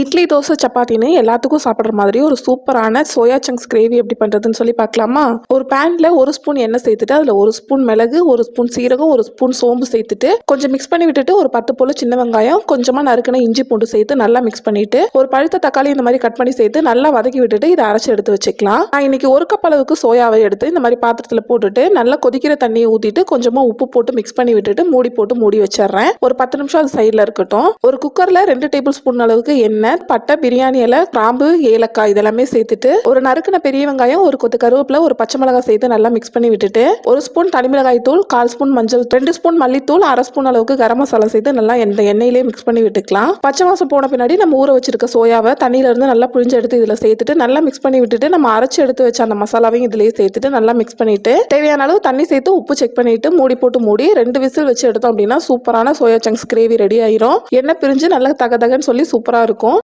இட்லி தோசை சப்பாத்தின்னு எல்லாத்துக்கும் சாப்பிட்ற மாதிரி ஒரு சூப்பரான சோயா சங்க்ஸ் கிரேவி எப்படி பண்ணுறதுன்னு சொல்லி பார்க்கலாமா? ஒரு பேனில் ஒரு ஸ்பூன் எண்ணெய் சேர்த்துட்டு அதில் ஒரு ஸ்பூன் மிளகு ஒரு ஸ்பூன் சீரகம் ஒரு ஸ்பூன் சோம்பு சேர்த்துட்டு கொஞ்சம் மிக்ஸ் பண்ணி விட்டுட்டு ஒரு பத்து போல சின்ன வெங்காயம் கொஞ்சமாக நறுக்கின இஞ்சி பூண்டு சேர்த்து நல்லா மிக்ஸ் பண்ணிட்டு ஒரு பழுத்த தக்காளி இந்த மாதிரி கட் பண்ணி சேர்த்து நல்லா வதக்கி விட்டுட்டு இதை அரைச்சி எடுத்து வச்சுக்கலாம். நான் இன்னைக்கு ஒரு கப் அளவுக்கு சோயாவை எடுத்து இந்த மாதிரி பாத்திரத்தில் போட்டுட்டு நல்லா கொதிக்கிற தண்ணியை ஊற்றிட்டு கொஞ்சமாக உப்பு போட்டு மிக்ஸ் பண்ணி விட்டுட்டு மூடி போட்டு மூடி வச்சிடுறேன். ஒரு பத்து நிமிஷம் அது சைடில் இருக்கட்டும். ஒரு குக்கரில் ரெண்டு டேபிள் ஸ்பூன் அளவுக்கு எண்ணெய் பட்டை பிரியாணி கிராம்பு ஏலக்காய் இதெல்லாமே சேர்த்துட்டு ஒரு நறுக்கின பெரிய வெங்காயம் ஒரு கொத்து கருவேப்பிலை ஒரு பச்சை மிளகாய் சேர்த்து நல்லா மிக்ஸ் பண்ணி விட்டுட்டு ஒரு ஸ்பூன் தனி மிளகாய் தூள் கால் ஸ்பூன் மஞ்சள் ரெண்டு ஸ்பூன் மல்லித்தூள் அரை ஸ்பூன் அளவுக்கு கரம் மசாலா சேர்த்து நல்லா இந்த எண்ணெயிலே மிக்ஸ் பண்ணி விட்டுக்கலாம். பச்சை மாசம் போன பின்னாடி நம்ம ஊற வச்சிருக்க சோயாவை தண்ணியில இருந்து நல்லா புழிஞ்சு எடுத்து இதில் சேர்த்துட்டு நல்லா மிக்ஸ் பண்ணி விட்டுட்டு நம்ம அரைச்சு எடுத்து வச்ச அந்த மசாலாவையும் இதுலேயே சேர்த்துட்டு நல்லா மிக்ஸ் பண்ணிட்டு தேவையான அளவு தண்ணி சேர்த்து உப்பு செக் பண்ணிட்டு மூடி போட்டு மூடி ரெண்டு விசில் வச்சு எடுத்தோம் அப்படின்னா சூப்பரான சோயா சங்க்ஸ் கிரேவி ரெடி ஆயிரும். எண்ணெய் பிரிஞ்சு நல்லா தக தகன்னு சொல்லி சூப்பரா இருக்கும்.